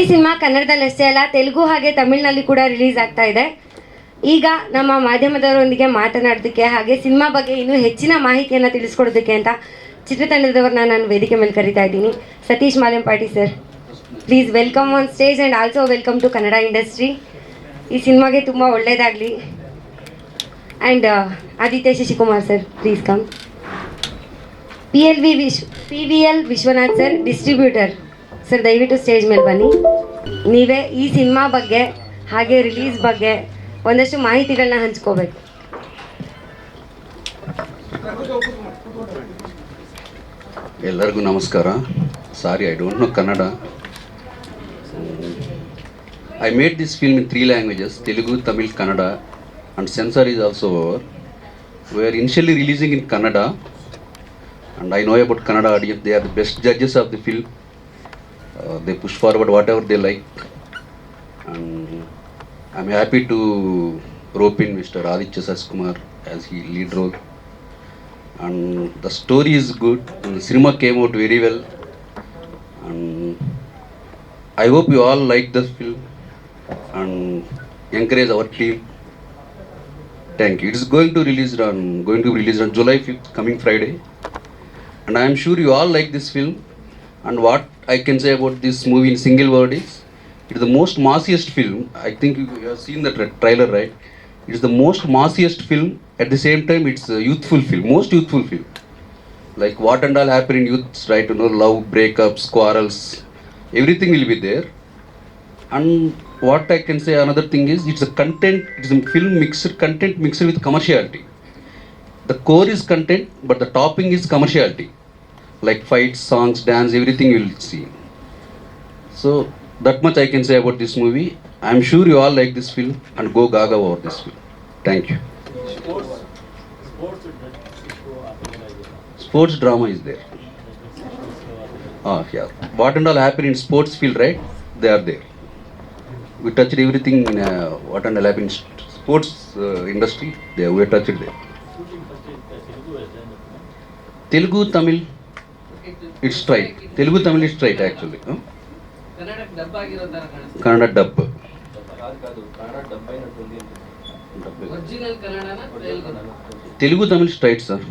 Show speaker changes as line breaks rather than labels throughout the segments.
ಈ ಸಿನಿಮಾ ಕನ್ನಡದಲ್ಲಿ ಅಷ್ಟೇ ಅಲ್ಲ, ತೆಲುಗು ಹಾಗೆ ತಮಿಳಿನಲ್ಲಿ ಕೂಡ ರಿಲೀಸ್ ಆಗ್ತಾ ಇದೆ. ಈಗ ನಮ್ಮ ಮಾಧ್ಯಮದವರೊಂದಿಗೆ ಮಾತನಾಡೋದಕ್ಕೆ ಹಾಗೆ ಸಿನಿಮಾ ಬಗ್ಗೆ ಇನ್ನೂ ಹೆಚ್ಚಿನ ಮಾಹಿತಿಯನ್ನು ತಿಳಿಸ್ಕೊಡೋದಕ್ಕೆ ಅಂತ ಚಿತ್ರತಂಡದವ್ರನ್ನ ನಾನು ವೇದಿಕೆ ಮೇಲೆ ಕರಿತಾ ಇದ್ದೀನಿ. Satish Malempati sir please welcome on stage and also welcome to Kannada industry ಈ ಸಿನಿಮಾಗೆ ತುಂಬ ಒಳ್ಳೆಯದಾಗಲಿ and Aditya Shashikumar sir please come P L V wish P V L Vishwanath sir distributor sir, ದಯವಿಟ್ಟು ಸ್ಟೇಜ್ ಮೇಲೆ ಬನ್ನಿ. ನೀವೇ ಈ cinema ಬಗ್ಗೆ, ಹಾಗೆ ರಿಲೀಸ್ ಬಗ್ಗೆ ಒಂದಷ್ಟು ಮಾಹಿತಿಗಳನ್ನ ಹಂಚ್ಕೋಬೇಕು.
ಎಲ್ಲರಿಗೂ ನಮಸ್ಕಾರ. Sorry I don't know Kannada I made this film in three languages Telugu Tamil Kannada and censor is also over we are initially releasing in Kannada and I know about Kannada audience they are the best judges of the film they push forward whatever they like. And I'm happy to rope in Mr. Aditya Saskumar as he lead role. And the story is good. And the cinema came out very well. And I hope you all like this film and encourage our team. Thank you. It is going to release on going to release on July 5th, coming Friday. And I am sure you all like this film. And what I can say about this movie in single word is, it is the most massiest film. I think you have seen the tra- trailer, right? It is the most massiest film. At the same time, it's a youthful film, most youthful film. Like what and all happen in youths, right? You know, love, breakups, quarrels, everything will be there. And what I can say, another thing is, it's a content. It's a film mixed content mixed with commerciality. The core is content, but the topping is commerciality, like fights, songs, dance, everything you will see. So that much I can say about this movie. I am sure you all like this film and go gaga over this film. Thank you. Sports drama is there. Ah, yeah. What and all happen in sports field, right? They are there. We touched everything in uh, what and all happen in sports uh, industry. There, we touched there. Telugu, Tamil, it's straight. Telugu, Tamil is straight actually. Huh?
ಕನ್ನಡಕ್ಕೆ ಡಬ್ಬ ಆಗಿರೋ ತರ ಕಾಣಿಸ್ತದೆ
Kannada dub
original ಕನ್ನಡನ
Telugu Telugu Tamil straight sir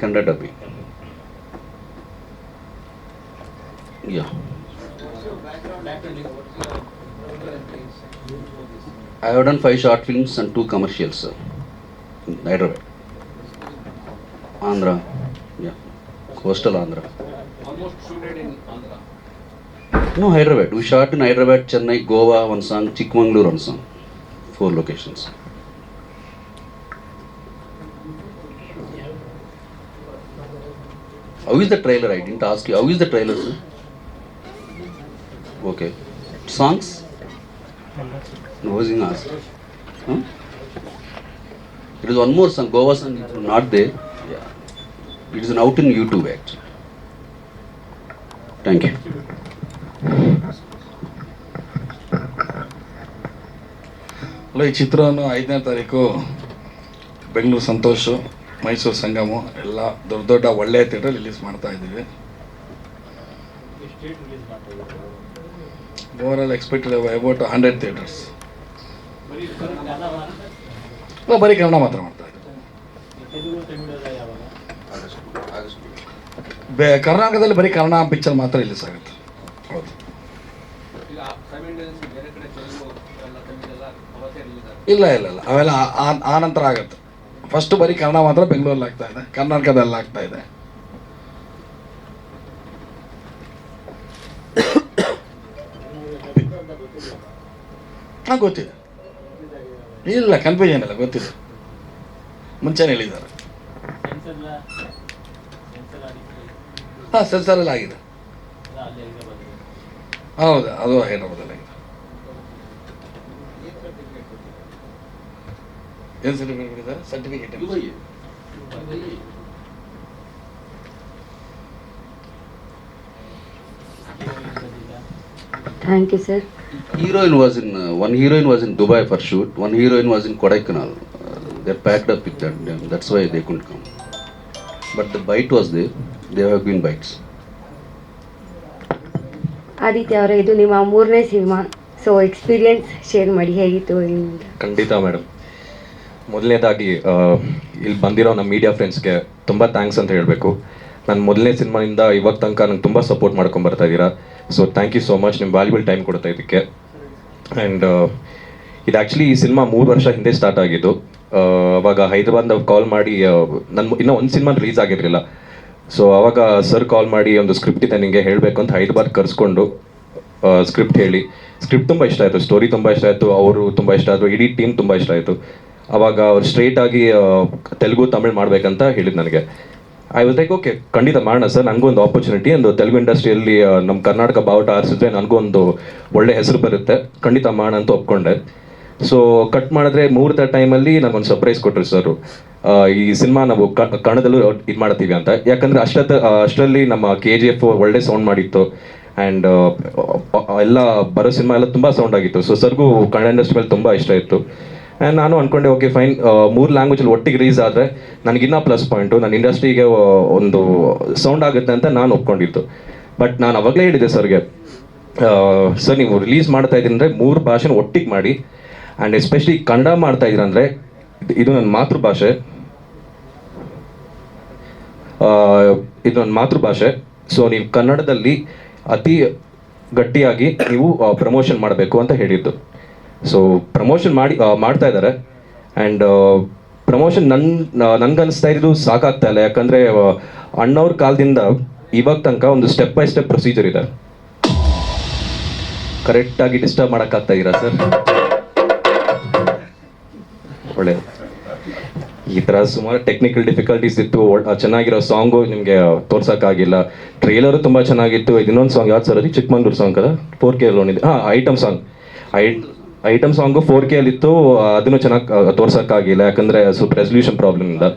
Kannada dubbing yeah I have done five short films and two commercials sir Hyderabad
Andhra yeah coastal Andhra
No, Hyderabad. We shot in Hyderabad, Chennai, Goa, one song, Chikmagalur, one song. Four locations. How is the trailer? I didn't ask you. How is the trailer? Sir? Okay. Songs? No, I wasn't asked. Huh? It is one more song, Goa song, not there. Yeah. It is an out in YouTube actually. Thank you.
ಅಲ್ಲ, ಈ ಚಿತ್ರವನ್ನು ಐದನೇ ತಾರೀಕು ಬೆಂಗಳೂರು ಸಂತೋಷು, ಮೈಸೂರು ಸಂಗಮ ಎಲ್ಲ ದೊಡ್ಡ ದೊಡ್ಡ ಒಳ್ಳೆಯ theatre release ಮಾಡ್ತಾ ಇದ್ದೀವಿ. Overall expected about hundred theatres ಬರೀ ಕನ್ನಡ ಮಾತ್ರ ಮಾಡ್ತಾ ಇದ್ದೀವಿ ಬೇ ಕರ್ನಾಟಕದಲ್ಲಿ ಬರೀ ಕನ್ನಡ ಪಿಕ್ಚರ್ ಮಾತ್ರ ಇಲ್ಲ ಸಾಗುತ್ತೆ. ಹೌದು. ಇಲ್ಲ ಇಲ್ಲ ಇಲ್ಲ ಅವೆಲ್ಲ ಆ ನಂತರ ಆಗುತ್ತೆ. ಫಸ್ಟ್ ಬರೀ ಕನ್ನಡ ಮಾತ್ರ ಬೆಂಗಳೂರಲ್ಲಿ ಆಗ್ತಾ ಇದೆ. ಕರ್ನಾಟಕದಲ್ಲಿ ಆಗ್ತಾ ಇದೆ. ಹಾಂ ಗೊತ್ತಿದೆ. ಇಲ್ಲ ಕನ್ಫ್ಯೂಷನ್ ಇಲ್ಲ ಗೊತ್ತಿದೆ. ಮುಂಚೆನೇ ಹೇಳಿದ್ದಾರೆ. ಹಾಂ ಸೆನ್ಸರಲ್ಲಿ ಆಗಿದೆ. ಹೌದು ಅದು ಹೇಳಬಹುದಲ್ಲ ಇದು ಏನು certificate certificate
thank you sir
heroine was in one heroine was in Dubai for shoot one heroine was in Kodaikanal they packed up with that's why they couldn't come But the byte was there. They have been bytes
Aditya ಅವರೇ ಇದು ನಿಮ್ಮ ಮೂರನೇ cinema. So experience share ಮಾಡಿ ಹೇಗಿತ್ತು ಏನು ಅಂತ
ಖಂಡಿತ madam ಮೊದಲನೇದಾಗಿ ಇಲ್ಲಿ ಬಂದಿರೋ ನಮ್ಮ ಮೀಡಿಯಾ ಫ್ರೆಂಡ್ಸ್ಗೆ ತುಂಬ ಥ್ಯಾಂಕ್ಸ್ ಅಂತ ಹೇಳಬೇಕು. ನಾನು ಮೊದಲನೇ ಸಿನಿಮಾನಿಂದ ಇವಾಗ ತನಕ ನಂಗೆ ತುಂಬ ಸಪೋರ್ಟ್ ಮಾಡ್ಕೊಂಡು ಬರ್ತಾ ಇದ್ದೀರಾ. So thank you so much ನಿಮ್ಮ ವ್ಯಾಲ್ಯೂಬಲ್ ಟೈಮ್ ಕೊಡ್ತಾ ಇದಕ್ಕೆ ಆ್ಯಂಡ್ ಇದು ಆ್ಯಕ್ಚುಲಿ ಈ ಸಿನಿಮಾ ಮೂರು ವರ್ಷ ಹಿಂದೆ ಸ್ಟಾರ್ಟ್ ಆಗಿದ್ದು. ಅವಾಗ ಹೈದರಾಬಾದ್ ಕಾಲ್ ಮಾಡಿ ನನ್ನ ಇನ್ನೂ ಒಂದು ಸಿನಿಮಾ ರಿಲೀಸ್ ಆಗಿರಲಿಲ್ಲ. ಸೊ ಅವಾಗ ಸರ್ ಕಾಲ್ ಮಾಡಿ ಒಂದು ಸ್ಕ್ರಿಪ್ಟ್ ಇದೆ ನಿಮಗೆ ಹೇಳಬೇಕು ಅಂತ ಹೈದರಾಬಾದ್ ಕರೆಸ್ಕೊಂಡು ಸ್ಕ್ರಿಪ್ಟ್ ಹೇಳಿ. ಸ್ಕ್ರಿಪ್ಟ್ ತುಂಬ ಇಷ್ಟ ಆಯಿತು ಸ್ಟೋರಿ ತುಂಬ ಇಷ್ಟ ಆಯಿತು, ಅವರು ತುಂಬ ಇಷ್ಟ ಆಯಿತು ಇಡೀ ಟೀಮ್ ತುಂಬ ಇಷ್ಟ ಆಯಿತು. ಅವಾಗ ಅವ್ರು ಸ್ಟ್ರೈಟ್ ಆಗಿ ತೆಲುಗು, ತಮಿಳು ಮಾಡಬೇಕಂತ ಹೇಳಿದ್ದು ನನಗೆ. ಐ ವಿಲ್ ಲೈಕ್ ಓಕೆ ಖಂಡಿತ ಮಾಡೋಣ ಸರ್ ನನಗೂ ಒಂದು ಆಪರ್ಚುನಿಟಿ ಒಂದು ತೆಲುಗು ಇಂಡಸ್ಟ್ರಿಯಲ್ಲಿ ನಮ್ಮ ಕರ್ನಾಟಕ ಬಾವುಟ ಆರಿಸಿದ್ರೆ, ನನಗೂ ಒಂದು ಒಳ್ಳೆ ಹೆಸರು ಬರುತ್ತೆ. ಖಂಡಿತ ಮಾಡೋಣ ಅಂತ ಒಪ್ಕೊಂಡೆ. ಸೊ ಕಟ್ ಮಾಡಿದ್ರೆ ಮುಹೂರ್ತ ಟೈಮಲ್ಲಿ ನನಗೊಂದು ಸರ್ಪ್ರೈಸ್ ಕೊಟ್ಟರು ಸರ್ ಈ ಸಿನಿಮಾ ನಾವು ಕಣದಲ್ಲೂ ಇದು ಮಾಡ್ತೀವಿ ಅಂತ. ಯಾಕಂದ್ರೆ ಅಷ್ಟ ಅಷ್ಟರಲ್ಲಿ ನಮ್ಮ ಕೆ ಜಿ ಎಫ್ ಒಳ್ಳೆ ಸೌಂಡ್ ಮಾಡಿತ್ತು. ಆ್ಯಂಡ್ ಎಲ್ಲ ಬರೋ ಸಿನಿಮಾ ಎಲ್ಲ ತುಂಬ ಸೌಂಡ್ ಆಗಿತ್ತು. ಸೊ ಸರ್ಗೂ ಕನ್ನಡ ಇಂಡಸ್ಟ್ರಿ ಮೇಲೆ ತುಂಬ ಇಷ್ಟ ಇತ್ತು. ಆ್ಯಂಡ್ ನಾನು ಅಂದ್ಕೊಂಡೆ ಓಕೆ ಫೈನ್ ಮೂರು ಲ್ಯಾಂಗ್ವೇಜಲ್ಲಿ ಒಟ್ಟಿಗೆ ರಿಲೀಸ್ ಆದರೆ ನನಗಿನ್ನ ಪ್ಲಸ್ ಪಾಯಿಂಟು ನನ್ನ ಇಂಡಸ್ಟ್ರಿಗೆ ಒಂದು ಸೌಂಡ್ ಆಗುತ್ತೆ ಅಂತ ನಾನು ಒಪ್ಕೊಂಡಿದ್ದು. ಬಟ್ ನಾನು ಅವಾಗಲೇ ಹೇಳಿದೆ ಸರ್ಗೆ ಸರ್ ನೀವು ರಿಲೀಸ್ ಮಾಡ್ತಾ ಇದ್ದೀನಿ ಅಂದರೆ ಮೂರು ಭಾಷೆನ ಒಟ್ಟಿಗೆ ಮಾಡಿ. ಆ್ಯಂಡ್ ಎಸ್ಪೆಷಲಿ ಕನ್ನಡ ಮಾಡ್ತಾ ಇದ್ದೀರ ಅಂದರೆ ಇದು ನನ್ನ ಮಾತೃಭಾಷೆ. ಇದು ನನ್ನ ಮಾತೃಭಾಷೆ. ಸೊ ನೀವು ಕನ್ನಡದಲ್ಲಿ ಅತಿ ಗಟ್ಟಿಯಾಗಿ ನೀವು ಪ್ರಮೋಷನ್ ಮಾಡಬೇಕು ಅಂತ ಹೇಳಿದ್ದು. ಸೊ ಪ್ರಮೋಷನ್ ಮಾಡಿ ಮಾಡ್ತಾ ಇದ್ದಾರೆ. ಆ್ಯಂಡ್ ಪ್ರಮೋಷನ್ ನನ್ನ ನನಗನ್ನಿಸ್ತಾ ಇರೋದು ಸಾಕಾಗ್ತಾ ಇಲ್ಲ. ಯಾಕಂದರೆ ಅಣ್ಣವ್ರ ಕಾಲದಿಂದ ಇವಾಗ ತನಕ ಒಂದು ಸ್ಟೆಪ್ ಬೈ ಸ್ಟೆಪ್ ಪ್ರೊಸೀಜರ್ ಇದೆ. ಕರೆಕ್ಟಾಗಿ ಡಿಸ್ಟರ್ಬ್ ಮಾಡೋಕ್ಕಾಗ್ತಾ ಇದ್ದೀರಾ ಸರ್ ಒಳ್ಳೆಯದು ಈ ಥರ ಸುಮಾರು ಟೆಕ್ನಿಕಲ್ ಡಿಫಿಕಲ್ಟೀಸ್ ಇತ್ತು. ಚೆನ್ನಾಗಿರೋ ಸಾಂಗು ನಿಮಗೆ ತೋರ್ಸೋಕ್ಕಾಗಿಲ್ಲ. ಟ್ರೇಲರು ತುಂಬ ಚೆನ್ನಾಗಿತ್ತು. ಇನ್ನೊಂದು ಸಾಂಗ್ ಯಾವ್ದು ಸರ್ ಅದು ಚಿಕ್ಕಮಂಗ್ಳೂರು ಸಾಂಗ್ ಅದ ಫೋರ್ ಕೆ ಅಲ್ಲಿ ಹಾಂ item song I item song four K ಅಲ್ಲಿತ್ತು ಅದನ್ನು ಚೆನ್ನಾಗಿ ತೋರ್ಸೋಕ್ಕಾಗಿಲ್ಲ. ಯಾಕಂದರೆ ಸ್ವಲ್ಪ ರೆಸೊಲ್ಯೂಷನ್ ಪ್ರಾಬ್ಲಮ್ ಇಲ್ಲ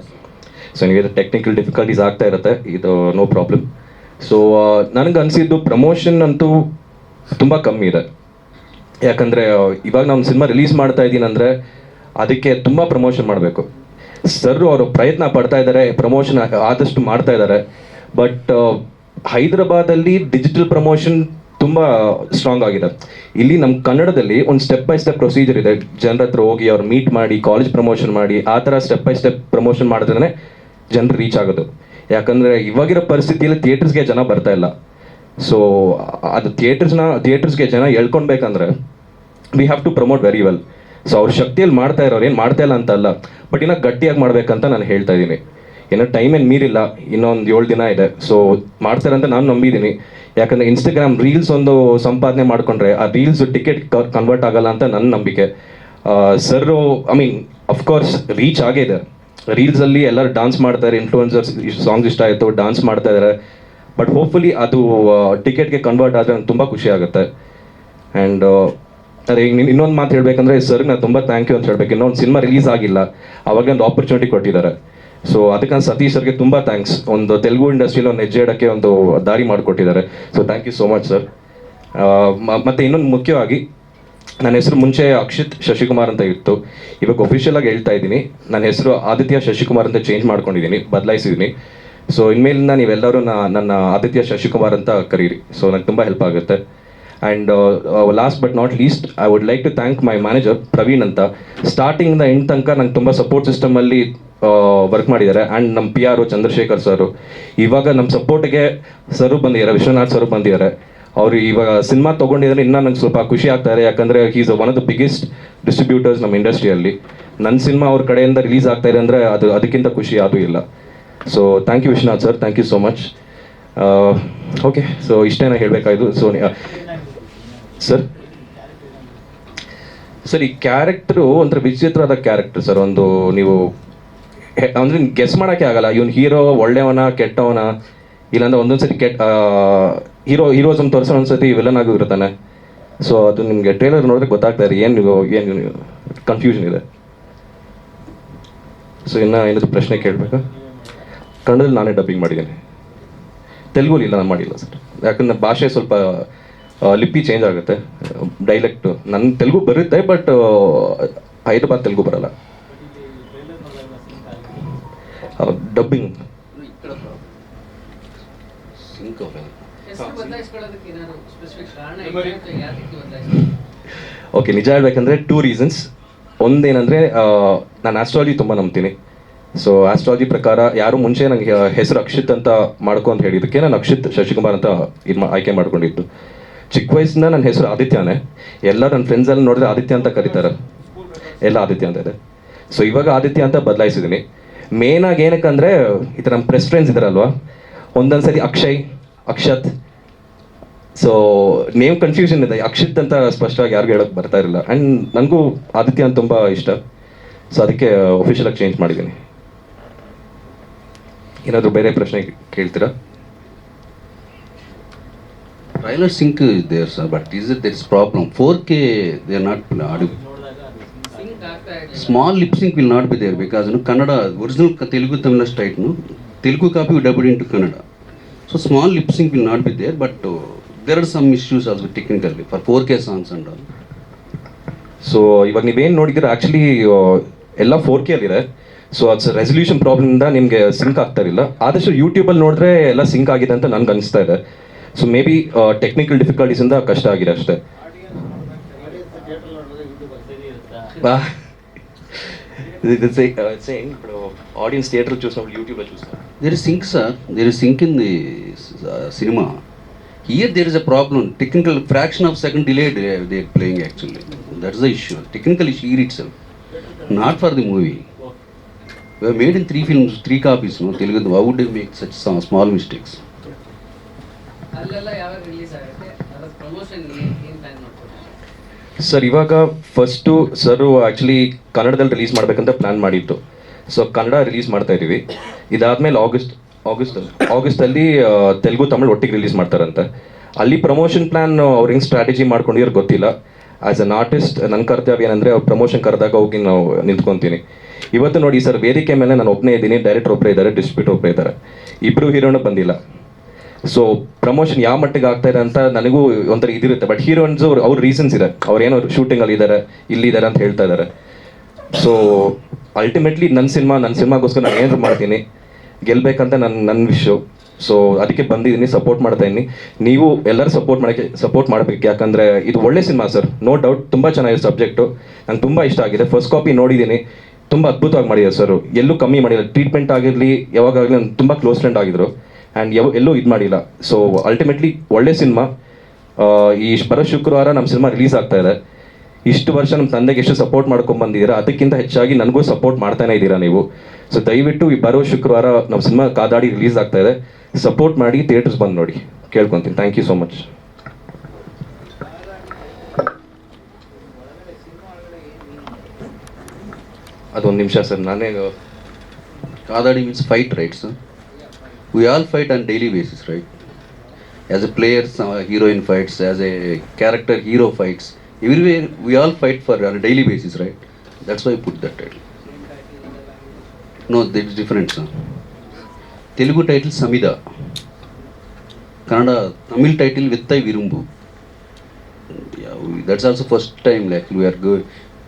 ಸೊ ನಿಮಗೆ ಟೆಕ್ನಿಕಲ್ ಡಿಫಿಕಲ್ಟೀಸ್ ಆಗ್ತಾ ಇರುತ್ತೆ. ಇದು ನೋ ಪ್ರಾಬ್ಲಮ್ ಸೊ ನನಗೆ ಅನಿಸಿದ್ದು ಪ್ರಮೋಷನ್ ಅಂತೂ ತುಂಬ ಕಮ್ಮಿ ಇದೆ. ಯಾಕಂದರೆ ಇವಾಗ ನಮ್ಮ ಸಿನಿಮಾ ರಿಲೀಸ್ ಮಾಡ್ತಾ ಇದ್ದೀನಿ ಅಂದರೆ ಅದಕ್ಕೆ ತುಂಬ ಪ್ರಮೋಷನ್ ಮಾಡಬೇಕು. ಸರ್ ಅವರು ಪ್ರಯತ್ನ ಪಡ್ತಾ ಇದ್ದಾರೆ ಪ್ರಮೋಷನ್ ಆದಷ್ಟು ಮಾಡ್ತಾ ಇದ್ದಾರೆ. ಬಟ್ ಹೈದರಾಬಾದಲ್ಲಿ ಡಿಜಿಟಲ್ ಪ್ರಮೋಷನ್ ತುಂಬ ಸ್ಟ್ರಾಂಗ್ ಆಗಿದೆ. ಇಲ್ಲಿ ನಮ್ಮ ಕನ್ನಡದಲ್ಲಿ ಒಂದು ಸ್ಟೆಪ್ ಬೈ ಸ್ಟೆಪ್ ಪ್ರೊಸೀಜರ್ ಇದೆ. ಜನರ ಹತ್ರ ಹೋಗಿ ಅವ್ರು ಮೀಟ್ ಮಾಡಿ ಕಾಲೇಜ್ ಪ್ರಮೋಷನ್ ಮಾಡಿ, ಆ ಥರ ಸ್ಟೆಪ್ ಬೈ ಸ್ಟೆಪ್ ಪ್ರಮೋಷನ್ ಮಾಡಿದ್ರೆ ಜನರು ರೀಚ್ ಆಗೋದು. ಯಾಕಂದರೆ ಇವಾಗಿರೋ ಪರಿಸ್ಥಿತಿಯಲ್ಲಿ ಥಿಯೇಟರ್ಸ್ಗೆ ಜನ ಬರ್ತಾ ಇಲ್ಲ. ಸೊ ಅದು ಥಿಯೇಟರ್ಸ್ನ ಥಿಯೇಟರ್ಸ್ಗೆ ಜನ ಹೇಳ್ಕೊಳ್ಬೇಕಂದ್ರೆ we have to promote very well so ಅವ್ರ ಶಕ್ತಿಯಲ್ಲಿ ಮಾಡ್ತಾ ಇರೋರು ಏನು ಮಾಡ್ತಾ ಇಲ್ಲ ಅಂತ ಅಲ್ಲ ಬಟ್ ಇನ್ನೂ ಗಟ್ಟಿಯಾಗಿ ಮಾಡ್ಬೇಕಂತ ನಾನು ಹೇಳ್ತಾ ಇದ್ದೀನಿ. ಏನೋ ಟೈಮ್ ಏನು ಮೀರಿಲ್ಲ, ಇನ್ನೊಂದು ಏಳು ದಿನ ಇದೆ. ಸೊ ಮಾಡ್ತಾರೆ ಅಂತ ನಾನು ನಂಬಿದ್ದೀನಿ. ಯಾಕಂದರೆ ಇನ್ಸ್ಟಾಗ್ರಾಮ್ ರೀಲ್ಸ್ ಒಂದು ಸಂಪಾದನೆ ಮಾಡಿಕೊಂಡ್ರೆ, ಆ ರೀಲ್ಸ್ ಟಿಕೆಟ್ ಕನ್ವರ್ಟ್ ಆಗಲ್ಲ ಅಂತ ನನ್ನ ನಂಬಿಕೆ. Sir I mean of course reach ಆಗಿದೆ ರೀಲ್ಸಲ್ಲಿ ಎಲ್ಲರೂ ಡಾನ್ಸ್ ಮಾಡ್ತಾರೆ ಇನ್ಫ್ಲೂಯೆನ್ಸರ್ಸ್ ಸಾಂಗ್ಸ್ ಇಷ್ಟ ಆಯಿತು ಡಾನ್ಸ್ ಮಾಡ್ತಾ ಇದ್ದಾರೆ ಬಟ್ ಹೋಪ್ಫುಲಿ ಅದು ಟಿಕೆಟ್ಗೆ ಕನ್ವರ್ಟ್ ಆದರೆ ನಂಗೆ ತುಂಬ ಖುಷಿ ಆಗುತ್ತೆ. ಆ್ಯಂಡ್ ಅದೇ ಈಗ ನೀನು ಇನ್ನೊಂದು ಮಾತು ಹೇಳಬೇಕಂದ್ರೆ, ಸರ್ ನಾನು ತುಂಬ ಥ್ಯಾಂಕ್ ಯು ಅಂತ ಹೇಳಬೇಕು. ಇನ್ನೊಂದು ಸಿನಿಮಾ ರಿಲೀಸ್ ಆಗಿಲ್ಲ. ಅವಾಗ ಒಂದು ಆಪರ್ಚುನಿಟಿ ಕೊಟ್ಟಿದ್ದಾರೆ. ಸೊ ಅದಕ್ಕೆ ನಾನು ಸತೀಶ್ ಸರ್ಗೆ ತುಂಬ ಥ್ಯಾಂಕ್ಸ್ ಒಂದು ತೆಲುಗು ಇಂಡಸ್ಟ್ರಿಯಲ್ಲಿ ಒಂದು ಹೆಜ್ಜೆ ಇಡೋಕ್ಕೆ ಒಂದು ದಾರಿ ಮಾಡಿಕೊಟ್ಟಿದ್ದಾರೆ. So thank you so much sir ಮತ್ತು ಇನ್ನೊಂದು ಮುಖ್ಯವಾಗಿ, ನನ್ನ ಹೆಸರು ಮುಂಚೆ ಅಕ್ಷಿತ್ ಶಶಿಕುಮಾರ್ ಅಂತ ಇತ್ತು. ಇವಾಗ ಒಫಿಷಿಯಲ್ ಆಗಿ ಹೇಳ್ತಾ ಇದ್ದೀನಿ. ನನ್ನ ಹೆಸರು ಆದಿತ್ಯ ಶಶಿಕುಮಾರ್ ಅಂತ ಚೇಂಜ್ ಮಾಡ್ಕೊಂಡಿದ್ದೀನಿ, ಬದಲಾಯಿಸಿದ್ದೀನಿ. ಸೊ ಇನ್ಮೇಲಿಂದ ನೀವೆಲ್ಲರೂ ನನ್ನ ಆದಿತ್ಯ ಶಶಿಕುಮಾರ್ ಅಂತ ಕರೀರಿ. ಸೊ ನನಗೆ ತುಂಬ ಹೆಲ್ಪ್ ಆಗುತ್ತೆ. And last but not least I would like to thank my manager Praveen ಅಂತ. ಸ್ಟಾರ್ಟಿಂಗ್ನ ಎಂಡ್ ತನಕ ನಂಗೆ ತುಂಬ ಸಪೋರ್ಟ್ ಸಿಸ್ಟಮಲ್ಲಿ ವರ್ಕ್ ಮಾಡಿದ್ದಾರೆ. ಆ್ಯಂಡ್ ನಮ್ಮ ಪಿ ಆರ್ ಚಂದ್ರಶೇಖರ್ ಸರು ಇವಾಗ ನಮ್ಮ ಸಪೋರ್ಟ್ಗೆ ಸರು ಬಂದಿದ್ದಾರೆ, ವಿಶ್ವನಾಥ್ ಸರು ಬಂದಿದ್ದಾರೆ. ಅವರು ಇವಾಗ ಸಿನಿಮಾ ತೊಗೊಂಡಿದ್ದಾರೆ ಇನ್ನೂ ನಂಗೆ ಸ್ವಲ್ಪ ಖುಷಿ ಆಗ್ತಾರೆ. ಯಾಕಂದರೆ is one of the biggest distributors ನಮ್ಮ ಇಂಡಸ್ಟ್ರಿಯಲ್ಲಿ ನನ್ನ ಸಿನಿಮಾ ಅವ್ರ ಕಡೆಯಿಂದ ರಿಲೀಸ್ ಆಗ್ತಾ ಇದೆ ಅಂದರೆ ಅದು, ಅದಕ್ಕಿಂತ ಖುಷಿ ಯಾವುದೂ ಇಲ್ಲ. So thank you Vishwanath sir thank you so much okay so ಇಷ್ಟೇನ ಹೇಳಬೇಕಾಯ್ತು? So sir? Sir, ಈ ಕ್ಯಾರೆಕ್ಟರು ಒಂಥರ ವಿಚಿತ್ರವಾದ ಕ್ಯಾರೆಕ್ಟರ್ ಸರ್, ಒಂದು ನೀವು ಅಂದರೆ ಗೆಸ್ ಮಾಡೋಕ್ಕೆ ಆಗಲ್ಲ. ಇವನು ಹೀರೋ ಒಳ್ಳೆಯವನ, ಕೆಟ್ಟವನ, ಇಲ್ಲಾಂದ್ರೆ ಒಂದೊಂದ್ಸತಿ ಕೆಟ್ಟ ಹೀರೋ ಹೀರೋಸಮ್ ತೋರಿಸೋ ಒಂದ್ಸತಿ ವಿಲನ್ ಆಗಿ ಇರ್ತಾನೆ ಸೊ ಅದು ನಿಮಗೆ ಟ್ರೇಲರ್ ನೋಡಿದ್ರೆ ಗೊತ್ತಾಗ್ತಾ ಇದೆ. ಏನು ನೀವು, ಏನು ಕನ್ಫ್ಯೂಷನ್ ಇದೆ? ಸೊ ಇನ್ನು ಏನಾದರೂ ಪ್ರಶ್ನೆ ಕೇಳಬೇಕಾ? ಕನ್ನಡದಲ್ಲಿ ನಾನೇ ಡಬ್ಬಿಂಗ್ ಮಾಡಿದ್ದೀನಿ. ತೆಲುಗುಲಿ ಇಲ್ಲ, ನಾನು ಮಾಡಿಲ್ಲ ಸರ್. ಯಾಕಂದ್ರೆ ಭಾಷೆ ಸ್ವಲ್ಪ ಲಿಪಿ ಚೇಂಜ್ ಆಗುತ್ತೆ. ಡೈಲೆಕ್ಟ್ ನನ್ನ ತೆಲುಗು ಬರುತ್ತೆ ಬಟ್ ಹೈದರಾಬಾದ್ ತೆಲುಗು ಬರಲ್ಲ. ಡಬ್ಬಿಂಗ್ ಓಕೆ ನಿಜ ಹೇಳ್ಬೇಕಂದ್ರೆ ಟೂ ರೀಸನ್ಸ್ ಒಂದೇನಂದರೆ ನಾನು ಆಸ್ಟ್ರಾಲಜಿ ತುಂಬ ನಂಬ್ತೀನಿ. ಸೊ ಆಸ್ಟ್ರಾಲಜಿ ಪ್ರಕಾರ ಯಾರು ಮುಂಚೆ ನನಗೆ ಹೆಸರು ಅಕ್ಷಿತ್ ಅಂತ ಮಾಡ್ಕೊ ಅಂತ ಹೇಳಿದ್ದಕ್ಕೆ ನಾನು ಅಕ್ಷಿತ್ ಶಶಿಕುಮಾರ್ ಅಂತ ಇದು ಆಯ್ಕೆ ಮಾಡ್ಕೊಂಡಿದ್ದು. ಚಿಕ್ಕ ವಯಸ್ಸಿನ ನನ್ನ ಹೆಸರು ಆದಿತ್ಯನೇ. ಎಲ್ಲ ನನ್ನ ಫ್ರೆಂಡ್ಸಲ್ಲಿ ನೋಡಿದ್ರೆ ಆದಿತ್ಯ ಅಂತ ಕರೀತಾರೆ. ಎಲ್ಲ ಆದಿತ್ಯ ಅಂತ ಇದೆ. ಸೊ ಇವಾಗ ಆದಿತ್ಯ ಅಂತ ಬದಲಾಯಿಸಿದ್ದೀನಿ ಮೇನಾಗಿ ಏನಕ್ಕಂದರೆ ಈ ಥರ ನಮ್ಮ ಪ್ರೆಸ್ ಫ್ರೆಂಡ್ಸ್ ಇದ್ದಾರಲ್ವಾ ಒಂದೊಂದು ಸರಿ Akshay, Akshat. So name confusion ಇದೆ. ಅಕ್ಷಿತ್ ಅಂತ ಸ್ಪಷ್ಟವಾಗಿ ಯಾರಿಗೂ ಹೇಳೋಕೆ ಬರ್ತಾ ಇರಲಿಲ್ಲ. ಆ್ಯಂಡ್ ನನಗೂ ಆದಿತ್ಯ ಅಂತ ತುಂಬ ಇಷ್ಟ. ಸೊ ಅದಕ್ಕೆ ಒಫಿಷಿಯಲಾಗಿ ಚೇಂಜ್ ಮಾಡಿದ್ದೀನಿ ಏನಾದರೂ ಬೇರೆ ಪ್ರಶ್ನೆ ಕೇಳ್ತೀರಾ?
ಟ್ರೈಲರ್ ಸಿಂಕ್ ದೇವ್ರ sir but is it there is problem four K they are not
audio
small lip sync will not be there because Kannada original Telugu Tamil ಸ್ಟೈಟ್ನು Telugu copy dubbed in to Kannada so small lip sync will not be there but there are some issues as we technique for four K songs and all
so ಇವಾಗ ನೀವೇನು ನೋಡಿದ್ರೆ? Actually ಎಲ್ಲ four K ಅಲ್ಲಿ so ಅದು resolution problem ಇಂದ ನಿಮಗೆ sync ಆಗ್ತಾ ಇರಲಿಲ್ಲ. ಆದಷ್ಟು ಯೂಟ್ಯೂಬಲ್ಲಿ ನೋಡಿದ್ರೆ ಎಲ್ಲ ಸಿಂಕ್ ಆಗಿದೆ ಅಂತ ನನಗೆ ಅನಿಸ್ತಾ ಇದೆ. ಸೊ ಮೇ ಬಿ ಟೆಕ್ನಿಕಲ್ ಡಿಫಿಕಲ್ಟೀಸಿಂದ ಕಷ್ಟ ಆಗಿದೆ ಅಷ್ಟೇ ಆಡಿಯನ್ಸ್ ಥಿಯೇಟರ್ ಚೂಸ್ ನಾವು ಯೂಟ್ಯೂಬಲ್ಲಿ choose
There is sync, sir. There is sync in the uh, cinema. Here there is a problem. Technical fraction of second delay they are, they are playing actually. That's the issue. Technical issue here itself, not for the movie. We have made in three films, three copies. No, Telugu.
Sir ಇವಾಗ first sir actually ಕನ್ನಡದಲ್ಲಿ release ಮಾಡಬೇಕಂತ plan ಮಾಡಿತ್ತು so Kannada release ಮಾಡ್ತಾ ಇದ್ದೀವಿ ಇದಾದಮೇಲೆ August August ಆಗಸ್ಟಲ್ಲಿ ತೆಲುಗು, ತಮಿಳು ಒಟ್ಟಿಗೆ release ಮಾಡ್ತಾರಂತೆ. ಅಲ್ಲಿ ಪ್ರಮೋಷನ್ ಪ್ಲ್ಯಾನ್ ಅವ್ರು ಹೆಂಗೆ ಸ್ಟ್ರಾಟಜಿ ಮಾಡ್ಕೊಂಡಿರೋ ಗೊತ್ತಿಲ್ಲ. ಆ್ಯಸ್ ಅನ್ ಆರ್ಟಿಸ್ಟ್ ನನ್ನ ಕರ್ತವ್ಯ ಏನಂದರೆ ಅವ್ರು ಪ್ರಮೋಷನ್ ಕರೆದಾಗ ಹೋಗಿ ನಾವು ನಿಂತ್ಕೊತೀನಿ. ಇವತ್ತು ನೋಡಿ ಸರ್ ವೇದಿಕೆ ಮೇಲೆ ನಾನು ಒಬ್ಬನೇ ಇದ್ದೀನಿ ಡೈರೆಕ್ಟರ್ ಒಬ್ಬರೇ ಇದ್ದಾರೆ ಡಿಸ್ಟ್ರಿಬ್ಯೂಟರ್ ಒಬ್ಬರೇ ಇದ್ದಾರೆ. ಇಬ್ಬರು ಹೀರೋನು ಬಂದಿಲ್ಲ. ಸೊ ಪ್ರಮೋಷನ್ ಯಾವ ಮಟ್ಟಿಗೆ ಆಗ್ತಾ ಇದೆ ಅಂತ ನನಗೂ ಒಂಥರ ಇದಿರುತ್ತೆ. ಬಟ್ ಹೀರೋಯಿನ್ಸ್ ಅವ್ರು, ಅವ್ರ ರೀಸನ್ಸ್ ಇದೆ. ಅವ್ರೇನೋ ಶೂಟಿಂಗಲ್ಲಿ ಇದ್ದಾರೆ ಇಲ್ಲಿದ್ದಾರೆ ಅಂತ ಹೇಳ್ತಾ ಇದ್ದಾರೆ ಸೊ ಅಲ್ಟಿಮೇಟ್ಲಿ ನನ್ನ ಸಿನಿಮಾ ನನ್ನ ಸಿನಿಮಾಗೋಸ್ಕರ ನಾನು ಏನಾದ್ರು ಮಾಡ್ತೀನಿ. ಗೆಲ್ಬೇಕಂತ ನನ್ನ ನನ್ನ ವಿಶ್ವ ಸೊ ಅದಕ್ಕೆ ಬಂದಿದ್ದೀನಿ ಸಪೋರ್ಟ್ ಮಾಡ್ತಾ ಇದ್ದೀನಿ. ನೀವು ಎಲ್ಲರೂ ಸಪೋರ್ಟ್ ಮಾಡೋಕ್ಕೆ ಸಪೋರ್ಟ್ ಮಾಡಬೇಕು. ಯಾಕಂದರೆ ಇದು ಒಳ್ಳೆ ಸಿನಿಮಾ ಸರ್. ನೋ ಡೌಟ್ ತುಂಬ ಚೆನ್ನಾಗಿದೆ ಸಬ್ಜೆಕ್ಟು ನಂಗೆ ತುಂಬ ಇಷ್ಟ ಆಗಿದೆ. ಫಸ್ಟ್ ಕಾಪಿ ನೋಡಿದ್ದೀನಿ. ತುಂಬ ಅದ್ಭುತವಾಗಿ ಮಾಡಿದ್ದಾರೆ ಸರ್. ಎಲ್ಲೂ ಕಮ್ಮಿ ಮಾಡಿಲ್ಲ. ಟ್ರೀಟ್ಮೆಂಟ್ ಆಗಿರಲಿ ಯಾವಾಗಲಿ ನಾನು ತುಂಬ ಕ್ಲೋಸ್ ಫ್ರೆಂಡ್ ಆಗಿದ್ರು. ಆ್ಯಂಡ್ ಯಾವ ಎಲ್ಲೂ ಇದು ಮಾಡಿಲ್ಲ. ಸೊ ಅಲ್ಟಿಮೇಟ್ಲಿ ಒಳ್ಳೆ ಸಿನಿಮಾ ಈ ಬರೋ ಶುಕ್ರವಾರ ನಮ್ಮ ಸಿನಿಮಾ ರಿಲೀಸ್ ಆಗ್ತಾ ಇದೆ. ಇಷ್ಟು ವರ್ಷ ನಮ್ಮ ತಂದೆಗೆ ಎಷ್ಟು ಸಪೋರ್ಟ್ ಮಾಡ್ಕೊಂಡು ಬಂದಿದ್ದೀರಾ? ಅದಕ್ಕಿಂತ ಹೆಚ್ಚಾಗಿ ನನಗೂ ಸಪೋರ್ಟ್ ಮಾಡ್ತಾನೆ ಇದ್ದೀರಾ ನೀವು? ಸೊ ದಯವಿಟ್ಟು ಈ ಬರೋ ಶುಕ್ರವಾರ ನಮ್ಮ ಸಿನಿಮಾ ಕಾದಾಡಿ ರಿಲೀಸ್ ಆಗ್ತಾ ಇದೆ. ಸಪೋರ್ಟ್ ಮಾಡಿ ಥಿಯೇಟರ್ಸ್ ಬಂದು ನೋಡಿ. ಕೇಳ್ಕೊತೀನಿ. ಥ್ಯಾಂಕ್ ಯು ಸೋ ಮಚ್ ಅದೊಂದು ನಿಮಿಷ ಸರ್. ನಾನೇ
ಕಾದಾಡಿ means fight rights? We all fight on daily basis right as a players heroine fights as a character hero fights everywhere we all fight for on daily basis right that's why put that title no this is different sir Telugu title Samida Kannada Tamil title with I విరుంబు that's also first time like we are go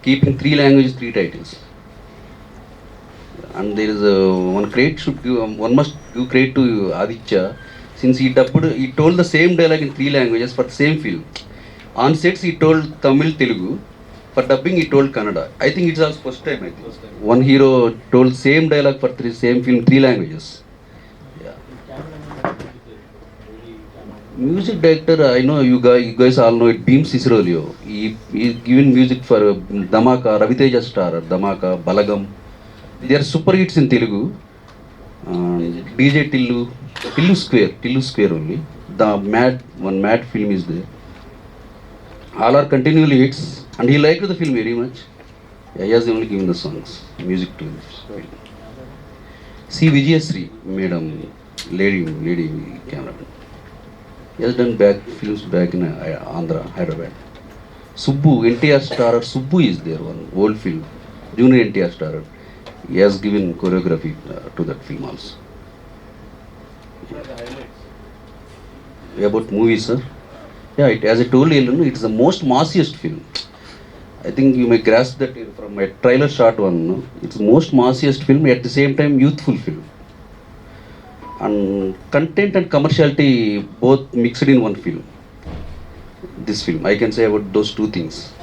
keeping three language three titles and there is one credit should one must give credit to Aditya since he డప్పుడు he told the same dialogue in three languages for the same feel on sets he told Tamil Telugu for dubbing he told Kannada I think it's also first time అయితే one hero told same dialogue for three same film three languages music director I know you గా you guys all know it Bheems Ceciroleo he given music for Dhamaka Ravi Teja star Dhamaka Balagam they are super hits in Telugu DJ Tillu Tillu square Tillu square only the mad one mad film is they all are continuously hits and he like the film very much he's only giving the songs music to C Vijayasri madam lady lady camera is done back films back in Andhra Hyderabad Subbu NTR star Subbu is there one old film junior NTR star He has given choreography uh, to that film also. About movies, sir. Yeah, it, as I told you, you know, it is the most massiest film. I think you may grasp that from a trailer shot one. No? It's the most massiest film at the same time youthful film. And content and commerciality both mixed in one film. this film. I can say about those two things.